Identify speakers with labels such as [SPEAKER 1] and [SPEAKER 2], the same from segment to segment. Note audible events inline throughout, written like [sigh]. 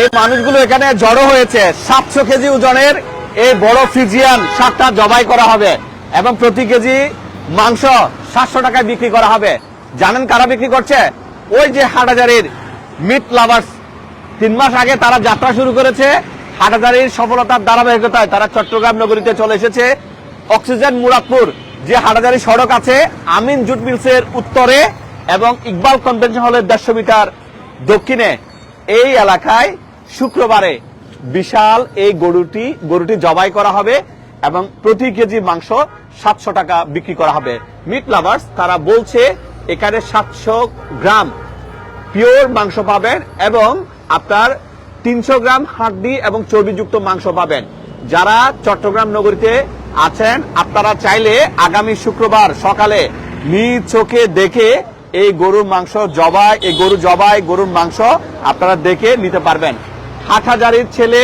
[SPEAKER 1] এই মানুষগুলো এখানে জড়ো হয়েছে। সাতশো কেজি ওজনের এই বড় ফিজিয়ান সাতটা জবাই করা হবে এবং প্রতি কেজি মাংস সাতশো টাকায় বিক্রি করা হবে। জানেন কারা বিক্রি করছে? ওই যে হাটাজারির মিট লাভার্স তিন মাস আগে তারা যাত্রা শুরু করেছে। হাটাজারির সফলতার ধারাবাহিকতায় তারা চট্টগ্রাম নগরীতে চলে এসেছে। অক্সিজেন মুরাদপুর, যে হাটাজারি সড়ক আছে, আমিন জুট মিলসের উত্তরে এবং ইকবাল কনভেনশন হলের দেড়শো মিটার দক্ষিণে। এই এলাকায় শুক্রবারে বিশাল এই গরুটি গরুটি জবাই করা হবে এবং প্রতি কেজি মাংস সাতশো টাকা বিক্রি করা হবে। মিট লাভার্স তারা বলছে এখানে সাতশো গ্রাম পিওর মাংস পাবেন এবং আপনার তিনশো গ্রাম হাড্ডি এবং চর্বিযুক্ত মাংস পাবেন। যারা চট্টগ্রাম নগরীতে আছেন, আপনারা চাইলে আগামী শুক্রবার সকালে নিজ চোখে দেখে এই গরুর মাংস জবাই, এই গরু জবাই, গরুর মাংস আপনারা দেখে নিতে পারবেন। হাটহাজারির ছেলে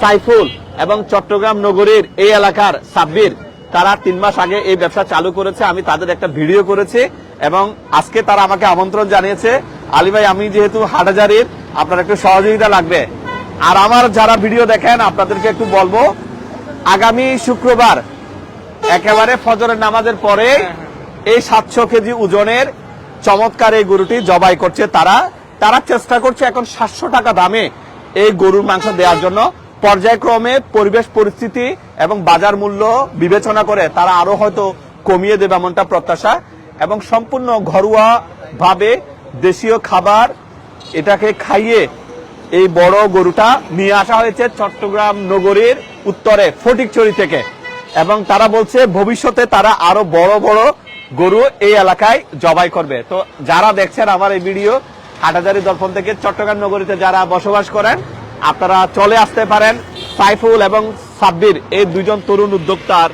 [SPEAKER 1] সাইফুল এবং চট্টগ্রাম নগরীর এই এলাকার সাব্বির, তারা তিন মাস আগে এই ব্যবসা চালু করেছে, আমি তাদের একটা ভিডিও করেছি এবং আজকে তারা আমাকে আমন্ত্রণ জানিয়েছে। আলী ভাই, আমি যেহেতু হাটহাজারির, আপনার একটু সহযোগিতা লাগবে। আর আমার যারা ভিডিও দেখেন, আপনাদেরকে একটু বলব, আগামী শুক্রবার একেবারে ফজরের নামাজের পরে এই সাতশো কেজি ওজনের চমৎকার এই গরুটি জবাই করছে তারা। তারা চেষ্টা করছে এখন সাতশো টাকা দামে এই গরুর মাংস দেওয়ার জন্য। পর্যায়ক্রমে পরিবেশ পরিস্থিতি এবং বাজার মূল্য বিবেচনা করে তারা আরও হয়তো কমিয়ে দেবে এমনটা প্রত্যাশা। এবং সম্পূর্ণ ঘরোয়া ভাবে দেশীয় খাবার এটাকে খাইয়ে এই বড় গরুটা নিয়ে আসা হয়েছে চট্টগ্রাম নগরীর উত্তরে ফটিকচুরি থেকে। এবং তারা বলছে ভবিষ্যতে তারা আরও বড় বড় গরু এই এলাকায় জবাই করবে। তো যারা দেখছেন আমার এই ভিডিও, হাটাজারি দর্পণ থেকে চট্টগ্রাম নগরীতে যারা বসবাস করেন, আপনারা চলে আসতে পারেন সাইফুল এবং সাব্বির, এই দুইজন তরুণ উদ্যোক্তার।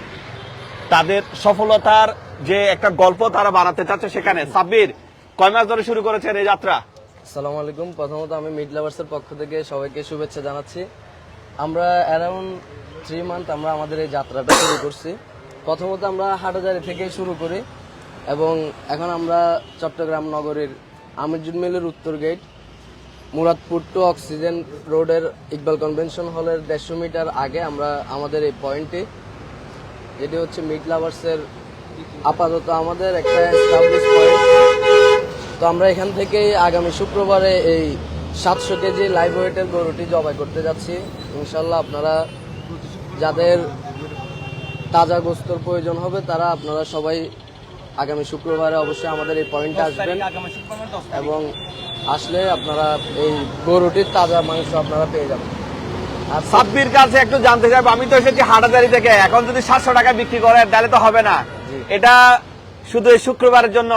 [SPEAKER 1] তাদের সফলতার যে একটা গল্প তারা বানাতে চাচ্ছে সেখানে। সাব্বির, কয় মাস ধরে শুরু করেছেন এই যাত্রা?
[SPEAKER 2] আসসালামু আলাইকুম। প্রথমত আমি মিড লাভার্সের পক্ষ থেকে সবাইকে শুভেচ্ছা জানাচ্ছি। আমরা অ্যারাউন্ড থ্রি মান্থ আমরা আমাদের এই যাত্রাটা শুরু করছি। প্রথমত আমরা হাটাজারি থেকে শুরু করি। এবং এখন আমরা চট্টগ্রাম নগরীর আমিরজুদ মিলের উত্তর গেট মুরাদপুর টু অক্সিজেন রোডের ইকবাল কনভেনশন হলের দেড়শো মিটার আগে আমরা আমাদের এই পয়েন্টে যেটি হচ্ছে মিড লাভার্সের আপাতত আমাদের একটা এস্টাবলিশ পয়েন্ট তো আমরা এখান থেকে আগামী শুক্রবারে এই সাতশো কেজি লাইভ ওয়েটের গরুটি জবাই করতে যাচ্ছি। ইনশাল্লাহ আপনারা যাদের তাজা গোস্তর প্রয়োজন হবে, তারা আপনারা সবাই আগামী শুক্রবারে অবশ্যই আমাদের এই পয়েন্টে আসবেন। এবং আসলে আপনারা এই গরুটির তাজা মাংস আপনারা পেয়ে যাবেন। আর
[SPEAKER 1] সাব্বির কাছে একটু জানতে চাইব আমি তো এসেছি হাটাদারি থেকে। এখন যদি সাতশো টাকা বিক্রি করে তাহলে তো হবে না। এটা শুধু এই শুক্রবারের জন্য?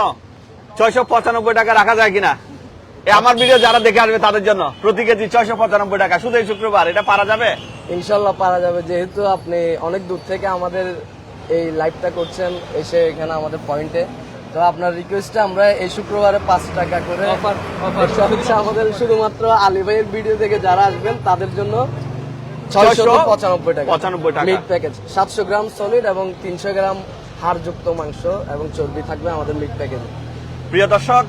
[SPEAKER 1] ছয়শো পঁচানব্বই টাকা রাখা যায় কিনা? আমার ভিডিও যারা দেখে আসবে তাদের জন্য। প্রতি কেজি ছয়শো পঁচানব্বই টাকা। শুধু এই শুক্রবার এটা পারা যাবে?
[SPEAKER 2] ইনশাল্লাহ পারা যাবে। যেহেতু আপনি অনেক দূর থেকে আমাদের এই লাইভটা করছেন এসে এখানে আমাদের পয়েন্টে তো আপনার রিকোয়েস্টে আমরা এই শুক্রবারে পাঁচ টাকা করে হচ্ছে আমাদের শুধুমাত্র আলী ভাইয়ের ভিডিও থেকে যারা আসবেন তাদের জন্য ছয়শো পঁচানব্বই টাকা।
[SPEAKER 1] 95 টাকা।
[SPEAKER 2] মিট প্যাকেজ সাতশো গ্রাম সলিড এবং তিনশো গ্রাম হাড়যুক্ত মাংস এবং চর্বি থাকবে আমাদের মিট প্যাকেজে
[SPEAKER 1] প্রিয় দর্শক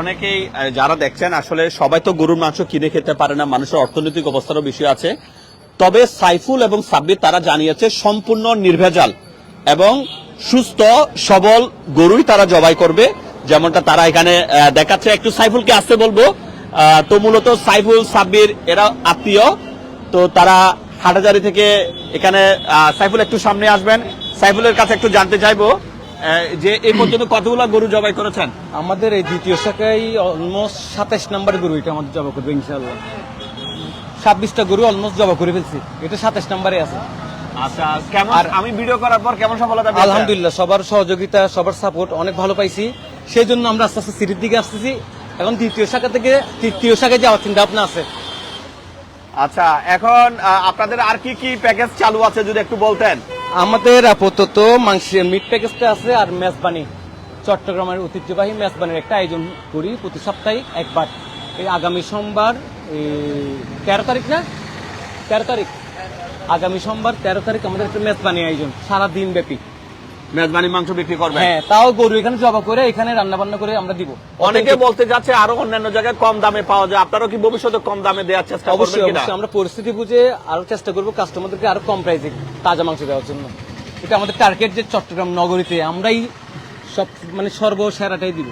[SPEAKER 1] অনেকেই যারা দেখছেন আসলে সবাই তো গরুর মাংস কিনে খেতে পারে না মানুষের অর্থনৈতিক অবস্থারও বিষয় আছে। তবে সাইফুল এবং সাব্বির তারা জানিয়েছে সম্পূর্ণ নির্ভেজাল। এবং সুস্থ, সবল গরুই তারা জবাই করবে, যেমনটা তারা এখানে দেখাচ্ছে। একটু সাইফুলকে আসতে বলব। তো মূলত সাইফুল, সাব্বির, এরা আত্মীয়। তো তারা হাটাজারি থেকে এখানে সাইফুল একটু সামনে আসবেন। সাইফুলের কাছে একটু জানতে চাইব যে এই পর্যন্ত কতগুলো গরু জবাই করেছেন?
[SPEAKER 3] আমাদের এই দ্বিতীয় শাখায় অলমোস্ট সাতাশ নাম্বার গরু এটা আমাদের জবা করবে ইনশাল্লাহ ছাব্বিশটা গরু অলমোস্ট জবা করে ফেলছি। এটা সাতাশ নাম্বারে আছে।
[SPEAKER 1] আচ্ছা কেমন আমি ভিডিও করার পর কেমন সফলতা
[SPEAKER 3] আলহামদুলিল্লাহ সবার সহযোগিতা সবার সাপোর্ট অনেক ভালো পাইছি। সেই জন্য আমরা আস্তে আস্তে সিটির দিকে আসতেছি। এখন দ্বিতীয় শাখা থেকে তৃতীয় শাখায় যাওয়ার চিন্তা ভাবনা আছে।
[SPEAKER 1] আচ্ছা এখন আপনাদের আর কি কি প্যাকেজ চালু আছে যদি একটু বলতেন?
[SPEAKER 3] আমাদের আপাতত মাংসের মিট প্যাকেজটা আছে আর মেজবানি। চট্টগ্রামের ঐতিহ্যবাহী মেজবানির একটা আয়োজন করি প্রতি সপ্তাহে একবার। এই আগামী সোমবার তেরো তারিখ না? তেরো তারিখ। আগামী সোমবার তেরো তারিখ আমাদের একটা মেজবানি আয়োজন সারা দিন ব্যাপী।
[SPEAKER 1] মেজবানি মাংস বিক্রি করবেন
[SPEAKER 3] হ্যাঁ তাও গরু এখানে জবা করে এখানে রান্না বান্না করে আমরা দিব।
[SPEAKER 1] অনেকে বলতে যাচ্ছে আরও অন্যান্য জায়গায় কম দামে পাওয়া যায়। আপনারাও কি ভবিষ্যতে কম দামে দেওয়ার চেষ্টা করবেন
[SPEAKER 3] অবশ্যই আমরা পরিস্থিতি বুঝে আরও চেষ্টা করব কাস্টমারদেরকে আরও কম প্রাইসে তাজা মাংস দেওয়ার জন্য। এটা আমাদের টার্গেট যে চট্টগ্রাম নগরীতে আমরাই সব মানে সর্বসেরাটাই দিব।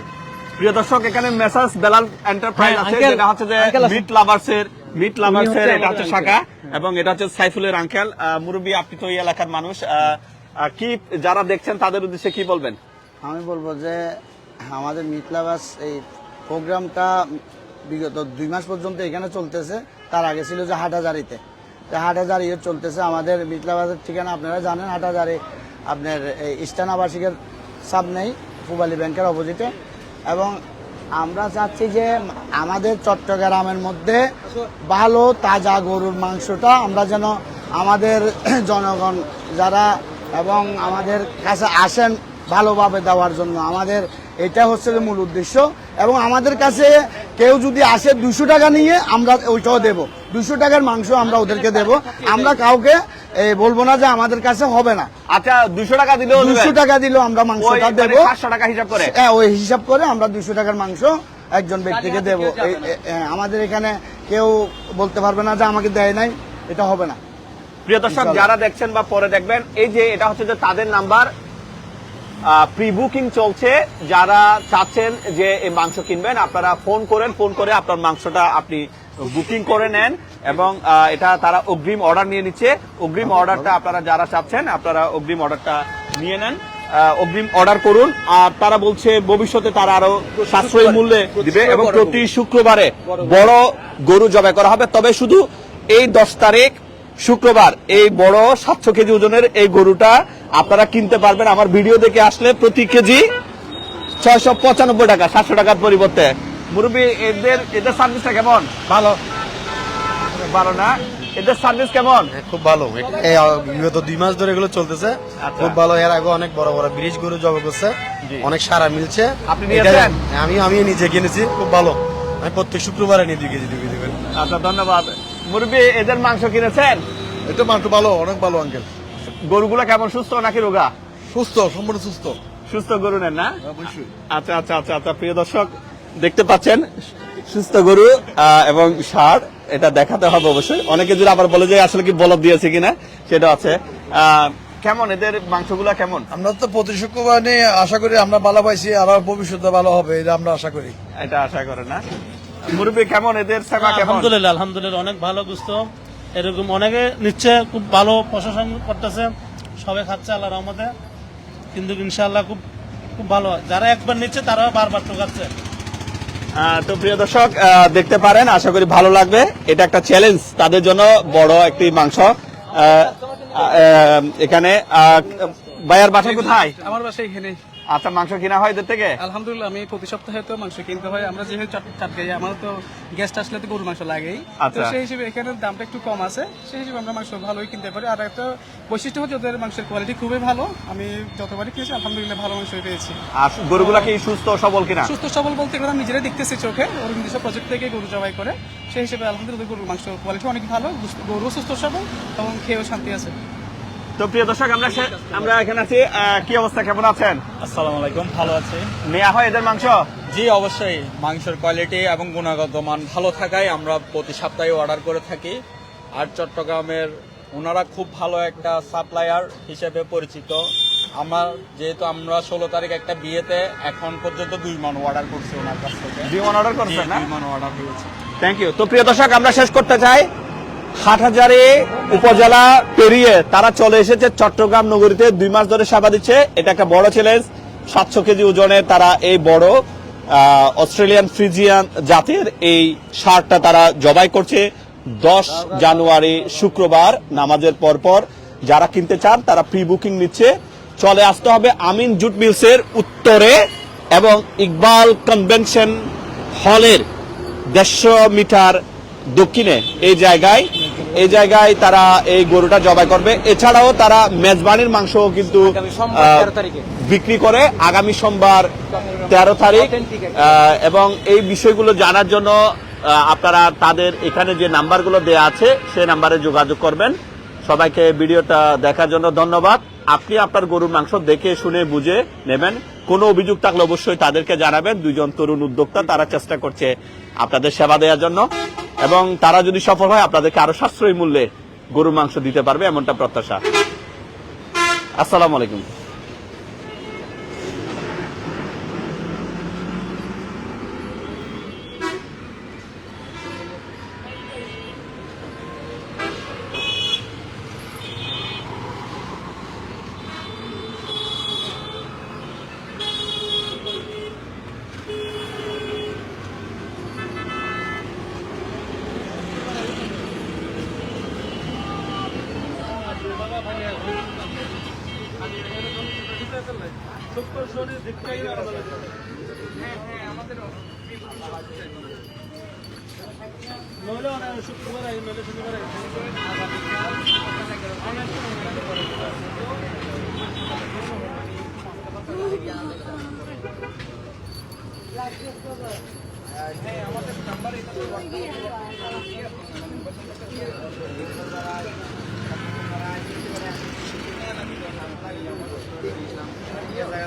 [SPEAKER 1] প্রিয় দর্শক এখানে মেসাজ বেলাল এন্টারপ্রাইজ আছে যেটা হচ্ছে যে মিট লাভার্স এর মিট লাভার্স এর
[SPEAKER 3] হচ্ছে
[SPEAKER 1] এটা হচ্ছে শাখা এবং এটা হচ্ছে সাইফুলের আঙ্কেল মুরব্বী আপনি তো এই এলাকার মানুষ। কি যারা দেখছেন তাদের উদ্দেশ্যে কি বলবেন?
[SPEAKER 4] আমি বলব যে আমাদের মিথলাবাস এই প্রোগ্রামটা বিগত দুই মাস পর্যন্ত এখানে চলতেছে। তার আগে ছিল যে হাটাজারিতে তো হাটাজারিও চলতেছে। আমাদের মিথলাবাসের ঠিকানা আপনারা জানেন হাটাজারি আপনার এই ইস্টার্ন আবাসিকের সামনেই পুবালি ব্যাংকের অপোজিটে। এবং আমরা চাচ্ছি যে আমাদের চট্টগ্রামের মধ্যে ভালো তাজা গরুর মাংসটা আমরা যেন আমাদের [clears throat] জনগণ যারা এবং আমাদের কাছে আসেন ভালোভাবে দেওয়ার জন্য। আমাদের এটা হচ্ছে মূল উদ্দেশ্য এবং আমাদের কাছে কেউ যদি আসে দুশো টাকা নিয়ে আমরা ওইটাও দেব। দুশো টাকার মাংস আমরা ওদেরকে দেব। আমরা কাউকে বলব না যে আমাদের কাছে হবে না।
[SPEAKER 1] আচ্ছা দুশো টাকা দিলেও
[SPEAKER 4] দুশো টাকা দিলেও আমরা মাংসটা দেবো।
[SPEAKER 1] পাঁচশো টাকা হিসাব করে?
[SPEAKER 4] হ্যাঁ ওই হিসাব করে আমরা দুশো টাকার মাংস একজন ব্যক্তিকে দেব। আমাদের এখানে কেউ বলতে পারবে না যে আমাকে দেয় নাই এটা হবে না।
[SPEAKER 1] প্রিয় দর্শক যারা দেখছেন বা পরে দেখবেন এই যে এটা হচ্ছে যে তাদের নাম্বার প্রি বুকিং চলছে। যারা চাচ্ছেন যে এই মাংস কিনবেন, আপনারা ফোন করেন, ফোন করে আপনার মাংসটা আপনি বুকিং করে নেন এবং এটা তারা অগ্রিম অর্ডার নিয়ে নিচ্ছে। অগ্রিম অর্ডারটা আপনারা যারা চাচ্ছেন, আপনারা অগ্রিম অর্ডারটা নিয়ে নেন। অগ্রিম অর্ডার করুন। আর তারা বলছে, ভবিষ্যতে তারা আরও সাশ্রয়ী মূল্যে দিবে এবং প্রতি শুক্রবারে বড় গরু জবাই করা হবে। তবে শুধু এই দশ তারিখ শুক্রবার এই বড় সাতশো কেজি ওজনের এই গরুটা আপনারা কিনতে পারবেন। আমার ভিডিও দেখে আসলে প্রতি কেজি ছয়শো পঁচানব্বই টাকা সাতশো টাকার পরিবর্তে। মুরব্বী এদের এদের সার্ভিসটা কেমন? ভালো? ভালো না? এদের সার্ভিস কেমন?
[SPEAKER 5] খুব ভালো। বিগত দুই মাস ধরে এগুলো চলতেছে।
[SPEAKER 1] আচ্ছা।
[SPEAKER 5] খুব ভালো। এর আগে অনেক বড় বড় ব্রিজ গরু জব করছে। অনেক সারা মিলছে।
[SPEAKER 1] আপনি
[SPEAKER 5] আমি আমি নিজে কিনেছি। খুব ভালো। আমি প্রত্যেক শুক্রবারে নিয়ে দুই কেজি দুই কেজি
[SPEAKER 1] আচ্ছা ধন্যবাদ। মুরব্বী এদের মাংস কিনেছেন?
[SPEAKER 5] এটা মাংস ভালো অনেক ভালো আঙ্কেল
[SPEAKER 1] গরুগুলো কেমন সুস্থ নাকি রোগা?
[SPEAKER 5] সুস্থ সম্পূর্ণ সুস্থ।
[SPEAKER 1] সুস্থ গরু নেন না? আচ্ছা আচ্ছা আচ্ছা আচ্ছা প্রিয় দর্শক দেখতে পাচ্ছেন সুস্থ গরু এবং সার এটা দেখাতে হবে অবশ্যই। অনেকে যদি আবার বলে যে আসলে কি বলব দিয়েছে কিনা সেটা আছে। কেমন এদের মাংসগুলা কেমন?
[SPEAKER 5] আমরা তো প্রতি শুক্রবার আশা করি আমরা ভালো পাইছি আবার ভবিষ্যতে ভালো হবে এটা আমরা আশা করি।
[SPEAKER 1] এটা আশা করে না? মুরব্বী কেমন? এদের সেবা কেমন?
[SPEAKER 6] আলহামদুলিল্লাহ আলহামদুলিল্লাহ অনেক ভালো গুস্ত। এরকম অনেকে নিচ্ছে খুব ভালো প্রশাসন করতেছে সবাই খাচ্ছে আল্লাহ রহমতে। কিন্তু ইনশাআল্লাহ খুব খুব ভালো। যারা একবার নিচ্ছে তারা বারবার ঠকাচ্ছে।
[SPEAKER 1] তো প্রিয় দর্শক আহ, দেখতে পারেন আশা করি ভালো লাগবে। এটা একটা চ্যালেঞ্জ তাদের জন্য বড় একটি মাংস। আহ, আহ, এখানে আহ, ভাইয়ার বাসা কোথায়?
[SPEAKER 7] আমার বাসায় এখানে
[SPEAKER 1] আচ্ছা মাংস কিনা হয় এদের থেকে?
[SPEAKER 7] আলহামদুলিল্লাহ আমি প্রতি সপ্তাহে তো মাংস কিনতে হয়। আমরা যেহেতু চাট চাট খাই আমার তো গেস্ট আসলে তো গরু মাংস লাগেই। তো
[SPEAKER 1] আচ্ছা।
[SPEAKER 7] সেই হিসেবে এখানে দামটা একটু কম আছে। সেই হিসেবে আমরা মাংস ভালোই কিনতে পারি। আর একটা বৈশিষ্ট্য হচ্ছে ওদের মাংসের কোয়ালিটি খুবই ভালো। আমি যতবারই খেয়েছি আলহামদুলিল্লাহ ভালো মাংস পেয়েছি।
[SPEAKER 1] আর গরুগুলা কি সুস্থ সবল কিনা?
[SPEAKER 7] সুস্থ সবল বলতে গেলে আমি নিজেরাই দেখতেছি চোখে। ওর নিজস্ব প্রজেক্ট থেকে গরু জবাই করে। সেই হিসেবে আলহামদুলিল্লাহ গরুর মাংস কোয়ালিটি অনেক ভালো। গরু সুস্থ সবল এবং খেয়েও শান্তি আছে।
[SPEAKER 1] তো প্রিয় দর্শক আমরা আমরা এখানে আছি। কি অবস্থা? কেমন আছেন?
[SPEAKER 8] আসসালামু আলাইকুম ভালো আছে।
[SPEAKER 1] নেওয়া হয় এদের মাংস?
[SPEAKER 8] জি অবশ্যই। মাংসের কোয়ালিটি এবং গুণগত মান ভালো থাকায় আমরা প্রতি সপ্তাহে অর্ডার করে থাকি। আর চট্টগ্রামের ওনারা খুব ভালো একটা সাপ্লায়ার হিসেবে পরিচিত। আমার যেহেতু আমরা ষোলো তারিখ একটা বিয়েতে এখন পর্যন্ত দুই মান অর্ডার করছি ওনার কাছ থেকে।
[SPEAKER 1] বিমান অর্ডার
[SPEAKER 8] জি,
[SPEAKER 1] করছেন না?
[SPEAKER 8] দুই মান অর্ডার হয়েছে
[SPEAKER 1] থ্যাংক ইউ তো প্রিয় দর্শক আমরা শেষ করতে চাই। হাটহাজারি উপজেলা পেরিয়ে তারা চলে এসেছে চট্টগ্রাম নগরীতে। দুই মাস ধরে সেবা দিচ্ছে। এটা একটা বড় চ্যালেঞ্জ সাতশো কেজি ওজনে তারা এই বড় অস্ট্রেলিয়ান ফ্রিজিয়ান জাতের এই সারটা তারা জবাই করছে। দশ জানুয়ারি শুক্রবার নামাজের পরপর যারা কিনতে চান তারা প্রি বুকিং নিচ্ছে। চলে আসতে হবে আমিন জুট মিলসের উত্তরে এবং ইকবাল কনভেনশন হলের দেড়শো মিটার দক্ষিণে। এই জায়গায় এই জায়গায় তারা এই গরুটা জবাই করবে। এছাড়াও তারা মেজবানির মাংস কিন্তু
[SPEAKER 3] আগামী সোমবার
[SPEAKER 1] আহ,
[SPEAKER 3] 13 তারিখে।
[SPEAKER 1] বিক্রি করে আগামী সোমবার তেরো তারিখ। এবং এই বিষয়গুলো জানার জন্য আপনারা তাদের এখানে যে নাম্বারগুলো দেয়া আছে সেই নাম্বারে যোগাযোগ করবেন। সবাইকে ভিডিওটা দেখার জন্য ধন্যবাদ। আপনি আপনার গরুর মাংস দেখে শুনে বুঝে নেবেন। কোনো অভিযোগ থাকলে অবশ্যই তাদেরকে জানাবেন। দুইজন তরুণ উদ্যোক্তা তারা চেষ্টা করছে আপনাদের সেবা দেওয়ার জন্য। এবং তারা যদি সফল হয়, আপনাদেরকে আরও সাশ্রয়ী মূল্যে গরুর মাংস দিতে পারবে, এমনটা প্রত্যাশা। আসসালামু আলাইকুম।
[SPEAKER 6] নইলে অনেক শুক্রবার আই নইলে শনিবার